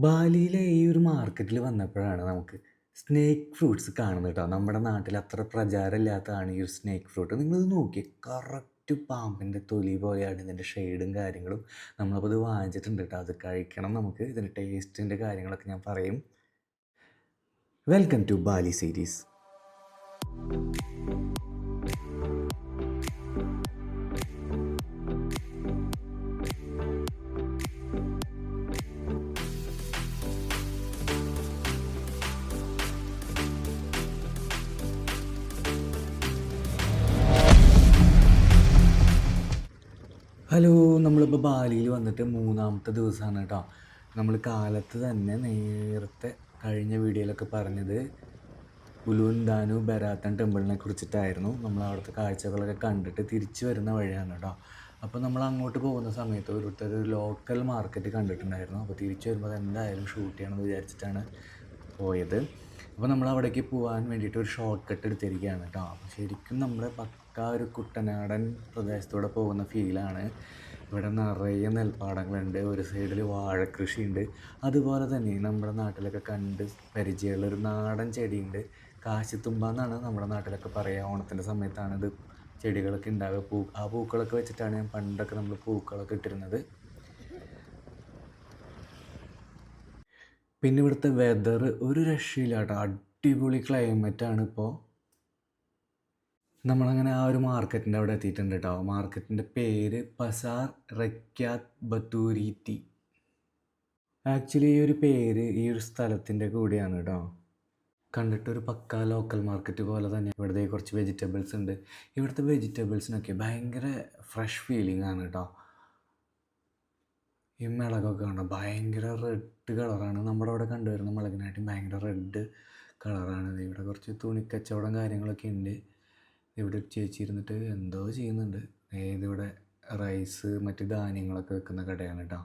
ബാലിയിലെ ഈ ഒരു മാർക്കറ്റിൽ വന്നപ്പോഴാണ് നമുക്ക് സ്നേക്ക് ഫ്രൂട്ട്സ് കാണുന്നത് കേട്ടോ. നമ്മുടെ നാട്ടിൽ അത്ര പ്രചാരമില്ലാത്തതാണ് ഈ ഒരു സ്നേക്ക് ഫ്രൂട്ട് നിങ്ങളിത് നോക്കിയേ കറക്റ്റ് പാമ്പിന്റെ തൊലി പോലെയാണ് ഇതിന്റെ ഷെയ്ഡും കാര്യങ്ങളും. നമ്മളപ്പോൾ ഇത് വാങ്ങിച്ചിട്ടുണ്ട് കേട്ടോ. അത് കഴിക്കണം നമുക്ക്. ഇതിന്റെ ടേസ്റ്റിന്റെ കാര്യങ്ങളൊക്കെ ഞാൻ പറയും. Welcome to Bali series hello നമ്മളിപ്പോൾ ബാലിയിൽ വന്നിട്ട് മൂന്നാമത്തെ ദിവസമാണ് കേട്ടോ. നമ്മൾ കാലത്ത് തന്നെ നേരത്തെ കഴിഞ്ഞ വീഡിയോയിലൊക്കെ പറഞ്ഞത് ഉലുവന്താനു ബരാത്തൻ ടെമ്പിളിനെ കുറിച്ചിട്ടായിരുന്നു. നമ്മൾ അവിടുത്തെ കാഴ്ചകളൊക്കെ കണ്ടിട്ട് തിരിച്ചു വരുന്ന വഴിയാണ് കേട്ടോ. അപ്പോൾ നമ്മൾ അങ്ങോട്ട് പോകുന്ന സമയത്ത് ഒരുത്തർ ഒരു ലോക്കൽ മാർക്കറ്റ് കണ്ടിട്ടുണ്ടായിരുന്നു. അപ്പോൾ തിരിച്ചു വരുമ്പോൾ എന്തായാലും ഷൂട്ട് ചെയ്യണമെന്ന് വിചാരിച്ചിട്ടാണ് പോയത്. അപ്പോൾ നമ്മൾ അവിടേക്ക് പോകാൻ വേണ്ടിയിട്ട് ഒരു ഷോർട്ട് കട്ട് എടുത്തിരിക്കുകയാണ് കേട്ടോ. അപ്പോൾ ശരിക്കും നമ്മുടെ പക്ക ഒരു കുട്ടനാടൻ പ്രദേശത്തൂടെ പോകുന്ന ഫീലാണ്. ഇവിടെ നിറയെ നെൽപ്പാടങ്ങളുണ്ട്. ഒരു സൈഡിൽ വാഴക്കൃഷിയുണ്ട്. അതുപോലെ തന്നെ നമ്മുടെ നാട്ടിലൊക്കെ കണ്ട് പരിചയമുള്ള ഒരു നാടൻ ചെടിയുണ്ട്. കാശിത്തുമ്പ എന്നാണ് നമ്മുടെ നാട്ടിലൊക്കെ പറയുക ഓണത്തിന്റെ സമയത്താണ് ഇത് ചെടികളൊക്കെ ഉണ്ടാവുക. പൂ ആ പൂക്കളൊക്കെ വെച്ചിട്ടാണ് ഞാൻ പണ്ടൊക്കെ നമ്മൾ പൂക്കളൊക്കെ ഇട്ടിരുന്നത്. പിന്നെ ഇവിടുത്തെ വെതർ ഒരു രക്ഷയില്ല കേട്ടോ അടിപൊളി ക്ലൈമറ്റാണ് ഇപ്പോൾ നമ്മളങ്ങനെ ആ ഒരു മാർക്കറ്റിന്റെ അവിടെ എത്തിയിട്ടുണ്ട് കേട്ടോ മാർക്കറ്റിന്റെ പേര് പസാർ റക്യാത് ബത്തൂരിറ്റി. ആക്ച്വലി ഈ ഒരു പേര് ഈ ഒരു സ്ഥലത്തിന്റെ കൂടിയാണ് കേട്ടോ കണ്ടിട്ടൊരു പക്ക ലോക്കൽ മാർക്കറ്റ് പോലെ തന്നെ ഇവിടുത്തെ കുറച്ച് വെജിറ്റബിൾസ് ഉണ്ട്. ഇവിടുത്തെ വെജിറ്റബിൾസിനൊക്കെ ഭയങ്കര ഫ്രഷ് ഫീലിംഗ് ആണ് കേട്ടോ ഈ മിളകൊക്കെ കാണാം ഭയങ്കര റെഡ് കളറാണ് നമ്മുടെ അവിടെ കണ്ടുവരുന്ന മിളകിനായിട്ടും ഭയങ്കര റെഡ് കളറാണ് ഇവിടെ കുറച്ച് തുണിക്കച്ചവടം കാര്യങ്ങളൊക്കെ ഉണ്ട്. ഇവിടെ ചേച്ചി ഇരുന്നിട്ട് എന്തോ ചെയ്യുന്നുണ്ട്. ഇതിവിടെ റൈസ് മറ്റ് ധാന്യങ്ങളൊക്കെ വെക്കുന്ന കടയാണ് കേട്ടോ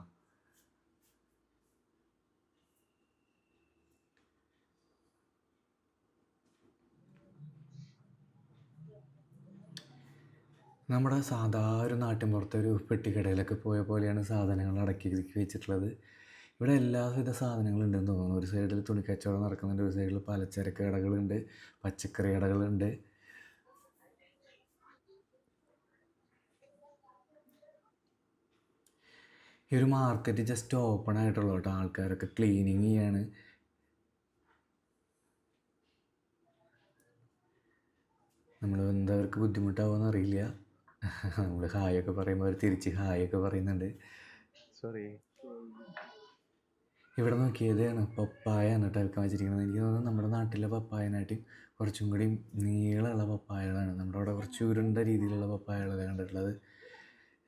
നമ്മുടെ സാധാ ഒരു നാട്ടിൻപുറത്തെ ഒരു പെട്ടിക്കടയിലൊക്കെ പോയ പോലെയാണ് സാധനങ്ങൾ അടക്കി വെച്ചിട്ടുള്ളത്. ഇവിടെ എല്ലാവിധ സാധനങ്ങളും ഉണ്ടെന്ന് തോന്നുന്നു. ഒരു സൈഡിൽ തുണിക്കച്ചവടം നടക്കുന്നുണ്ട് ഒരു സൈഡിൽ പലചരക്ക് കടകളുണ്ട് പച്ചക്കറി കടകളുണ്ട്. ഈ ഒരു മാർക്കറ്റ് ജസ്റ്റ് ഓപ്പൺ ആയിട്ടുള്ളൂ കേട്ടോ. ആൾക്കാരൊക്കെ ക്ലീനിങ് ചെയ്യാണ്. നമ്മൾ എന്താ അവർക്ക് ബുദ്ധിമുട്ടാവുമെന്ന് അറിയില്ല. നമ്മൾ ഹായൊക്കെ പറയുമ്പോൾ അവർ തിരിച്ച് ഹായൊക്കെ പറയുന്നുണ്ട്. സോറി ഇവിടെ നോക്കിയതാണ് പപ്പായ കേട്ടോ വെക്കാൻ വെച്ചിരിക്കുന്നത്. എനിക്ക് തോന്നുന്നു നമ്മുടെ നാട്ടിലെ പപ്പായനായിട്ട് കുറച്ചും കൂടി നീളമുള്ള പപ്പായകളാണ്. നമ്മുടെ അവിടെ കുറച്ച് ഉരുണ്ട രീതിയിലുള്ള പപ്പായകളാണ് കണ്ടിട്ടുള്ളത്.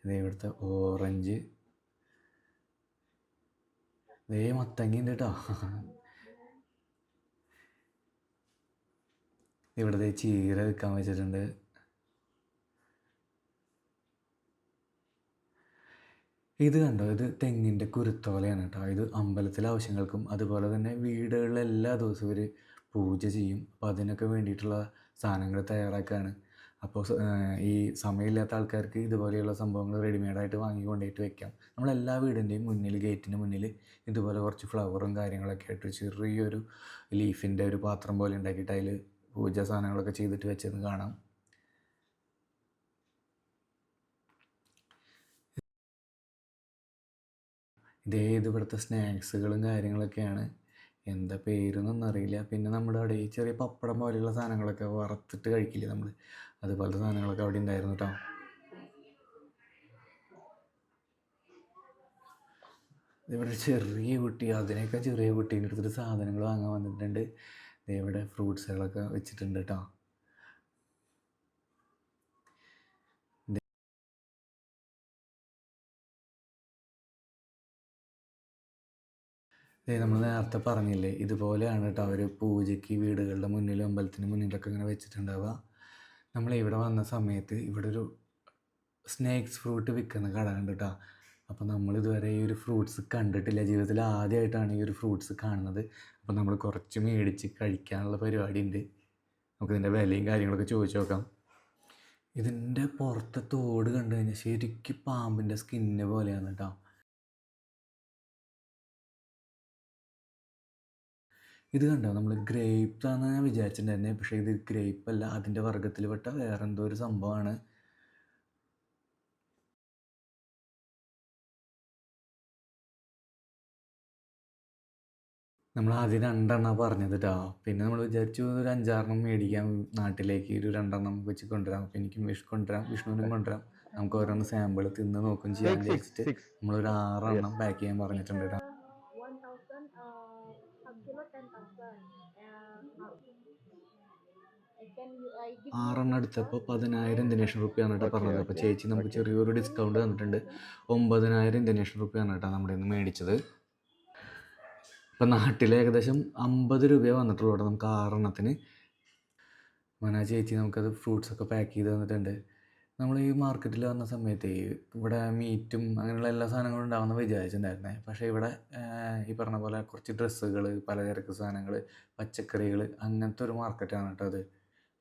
ഇത് ഇവിടുത്തെ ഓറഞ്ച് ദേ മത്തങ്ങിന്റെ കേട്ടോ ഇവിടെ ചീര വിൽക്കാൻ വെച്ചിട്ടുണ്ട്. ഇത് കണ്ടോ? ഇത് തെങ്ങിന്റെ കുരുത്തോലയാണ് കേട്ടോ. ഇത് അമ്പലത്തിലെ ആവശ്യങ്ങൾക്കും അതുപോലെ തന്നെ വീടുകളിൽ എല്ലാ ദിവസവും ഒരു പൂജ ചെയ്യും. അപ്പോൾ അതിനൊക്കെ വേണ്ടിയിട്ടുള്ള സാധനങ്ങൾ തയ്യാറാക്കുകയാണ് അപ്പോൾ ഈ സമയമില്ലാത്ത ആൾക്കാർക്ക് ഇതുപോലെയുള്ള സംഭവങ്ങൾ റെഡിമെയ്ഡായിട്ട് വാങ്ങി കൊണ്ടുപോയിട്ട് വെക്കാം. നമ്മളെല്ലാ വീടിന്റെയും മുന്നിൽ ഗേറ്റിന് മുന്നിൽ ഇതുപോലെ കുറച്ച് ഫ്ലവറും കാര്യങ്ങളൊക്കെ ആയിട്ട് ചെറിയൊരു ലീഫിന്റെ ഒരു പാത്രം പോലെ ഉണ്ടാക്കിയിട്ട് അതിൽ പൂജാ സാധനങ്ങളൊക്കെ ചെയ്തിട്ട് വെച്ചെന്ന് കാണാം. ഇത് ഇവിടുത്തെ സ്നാക്സുകളും കാര്യങ്ങളൊക്കെയാണ് എന്താ പേരൊന്നും അറിയില്ല. പിന്നെ നമ്മുടെ അവിടെ ഈ ചെറിയ പപ്പടം പോലെയുള്ള സാധനങ്ങളൊക്കെ വറുത്തിട്ട് കഴിക്കില്ലേ നമ്മൾ അതുപോലത്തെ സാധനങ്ങളൊക്കെ അവിടെ ഉണ്ടായിരുന്നു കേട്ടോ ഇവിടെ ചെറിയ കുട്ടി അതിനേക്കാൾ ചെറിയ കുട്ടീന്റെ അടുത്തൊരു സാധനങ്ങൾ വാങ്ങാൻ വന്നിട്ടുണ്ട്. ഇവിടെ ഫ്രൂട്ട്സുകളൊക്കെ വെച്ചിട്ടുണ്ട് കേട്ടോ നമ്മൾ നേരത്തെ പറഞ്ഞില്ലേ ഇതുപോലെയാണ് കേട്ടോ അവർ പൂജയ്ക്ക് വീടുകളുടെ മുന്നിലും അമ്പലത്തിന് മുന്നിലൊക്കെ ഇങ്ങനെ വെച്ചിട്ടുണ്ടാവുക. നമ്മൾ ഇവിടെ വന്ന സമയത്ത് ഇവിടെ ഒരു സ്നേക്സ് ഫ്രൂട്ട് വിൽക്കുന്ന കട ഉണ്ട് കേട്ടോ അപ്പോൾ നമ്മൾ ഇതുവരെ ഈ ഒരു ഫ്രൂട്ട്സ് കണ്ടിട്ടില്ല. ജീവിതത്തിൽ ആദ്യമായിട്ടാണ് ഈ ഒരു ഫ്രൂട്ട്സ് കാണുന്നത്. അപ്പോൾ നമ്മൾ കുറച്ച് മേടിച്ച് കഴിക്കാനുള്ള പരിപാടി ഉണ്ട് നമുക്ക് നമുക്കിതിന്റെ വിലയും കാര്യങ്ങളൊക്കെ ചോദിച്ചു നോക്കാം. ഇതിന്റെ പുറത്തെ തോട് കണ്ടു കഴിഞ്ഞാൽ ശരിക്കും പാമ്പിന്റെ സ്കിന്നെ പോലെയാണ് കേട്ടോ ഇത് കണ്ടോ? നമ്മൾ ഗ്രേപ്പ് ആണെന്ന് ഞാൻ വിചാരിച്ചിട്ടുണ്ടായിരുന്നേ പക്ഷേ ഇത് ഗ്രേപ്പ് അല്ല. അതിന്റെ വർഗത്തിൽപ്പെട്ട വേറെ എന്തോ ഒരു സംഭവമാണ്. നമ്മൾ ആദ്യം രണ്ടെണ്ണം പറഞ്ഞത് കേട്ടോ പിന്നെ നമ്മൾ വിചാരിച്ചു ഒരു അഞ്ചാറെണ്ണം മേടിക്കാം. നാട്ടിലേക്ക് ഒരു രണ്ടെണ്ണം വെച്ച് കൊണ്ടുവരാം. അപ്പം എനിക്കും വിഷ് കൊണ്ടുവരാം വിഷ്ണുവിനും കൊണ്ടുവരാം. നമുക്ക് ഓരോന്ന് സാമ്പിൾ തിന്ന് നോക്കും ചെയ്യാൻ നമ്മൾ ഒരു വിചാരിച്ചിട്ട്. നമ്മളൊരു ആറെണ്ണം പാക്ക് ചെയ്യാൻ പറഞ്ഞിട്ടുണ്ട് കേട്ടോ ആറെണ്ണം എടുത്തപ്പോൾ പതിനായിരം ഇന്ത്യൻ റുപ്യാണ് കേട്ടോ പറഞ്ഞത്. അപ്പോൾ ചേച്ചി നമുക്ക് ചെറിയൊരു ഡിസ്കൗണ്ട് തന്നിട്ടുണ്ട്. ഒമ്പതിനായിരം ഇന്ത്യൻ റുപ്യാണ് കേട്ടോ നമ്മുടെ ഇന്ന് മേടിച്ചത്. ഇപ്പം നാട്ടിൽ ഏകദേശം അമ്പത് രൂപയെ വന്നിട്ടുള്ളൂ കേട്ടോ നമുക്ക് ആറെണ്ണത്തിന്. മന ചേച്ചി നമുക്കത് ഫ്രൂട്ട്സ് ഒക്കെ പാക്ക് ചെയ്ത് തന്നിട്ടുണ്ട്. നമ്മൾ ഈ മാർക്കറ്റിൽ വന്ന സമയത്ത് ഇവിടെ മീറ്റും അങ്ങനെയുള്ള എല്ലാ സാധനങ്ങളും ഉണ്ടാവുമെന്ന് വിചാരിച്ചിട്ടുണ്ടായിരുന്നേ. പക്ഷേ ഇവിടെ ഈ പറഞ്ഞ പോലെ കുറച്ച് ഡ്രസ്സുകൾ പലചരക്ക് സാധനങ്ങൾ പച്ചക്കറികൾ അങ്ങനത്തെ ഒരു മാർക്കറ്റാണ് കേട്ടോ അത്.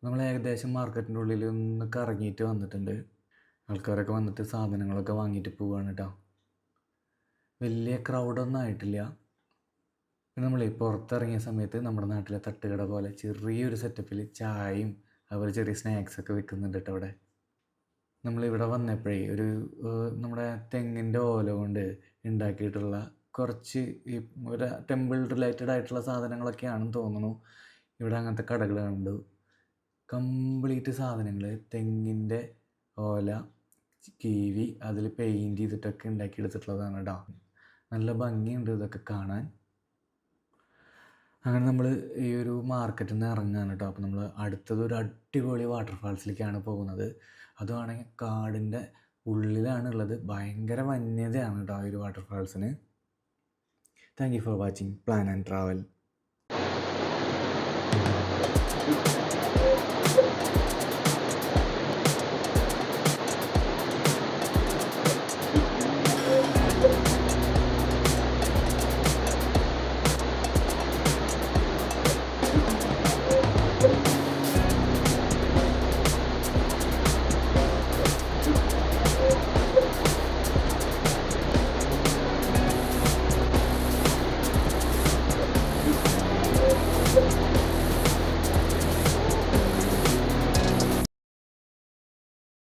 നമ്മൾ ഏകദേശം മാർക്കറ്റിന്റെ ഉള്ളിൽ ഒന്ന് കറങ്ങിയിട്ട് വന്നിട്ടുണ്ട്. ആൾക്കാരൊക്കെ വന്നിട്ട് സാധനങ്ങളൊക്കെ വാങ്ങിയിട്ട് പോവുകയാണ് കേട്ടോ. വലിയ ക്രൗഡൊന്നും ആയിട്ടില്ല. നമ്മൾ പുറത്തിറങ്ങിയ സമയത്ത് നമ്മുടെ നാട്ടിലെ തട്ടുകട പോലെ ചെറിയൊരു സെറ്റപ്പിൽ ചായയും അതുപോലെ ചെറിയ സ്നാക്സൊക്കെ വിൽക്കുന്നുണ്ട് കേട്ടോ അവിടെ. നമ്മളിവിടെ വന്നപ്പോഴേ ഒരു നമ്മുടെ തെങ്ങിന്റെ ഓല കൊണ്ട് ഉണ്ടാക്കിയിട്ടുള്ള കുറച്ച് ഈ ഒരു ടെമ്പിൾ റിലേറ്റഡ് ആയിട്ടുള്ള സാധനങ്ങളൊക്കെയാണെന്ന് തോന്നുന്നു. ഇവിടെ അങ്ങനത്തെ കടകൾ കണ്ടു. കംപ്ലീറ്റ് സാധനങ്ങൾ തെങ്ങിന്റെ ഓല കീവി അതിൽ പെയിന്റ് ചെയ്തിട്ടൊക്കെ ഉണ്ടാക്കിയെടുത്തിട്ടുള്ളതാണ് കേട്ടോ നല്ല ഭംഗിയുണ്ട് ഇതൊക്കെ കാണാൻ. അങ്ങനെ നമ്മൾ ഈ ഒരു മാർക്കറ്റിൽ നിന്ന് ഇറങ്ങുകയാണ് കേട്ടോ അപ്പോൾ നമ്മൾ അടുത്തത് ഒരു അടിപൊളി വാട്ടർഫാൾസിലേക്കാണ് പോകുന്നത്. അതുവാണെങ്കിൽ കാടിന്റെ ഉള്ളിലാണുള്ളത്. ഭയങ്കര വന്യതയാണ് കേട്ടോ ആ ഒരു വാട്ടർഫാൾസിന് thank you for watching plan and travel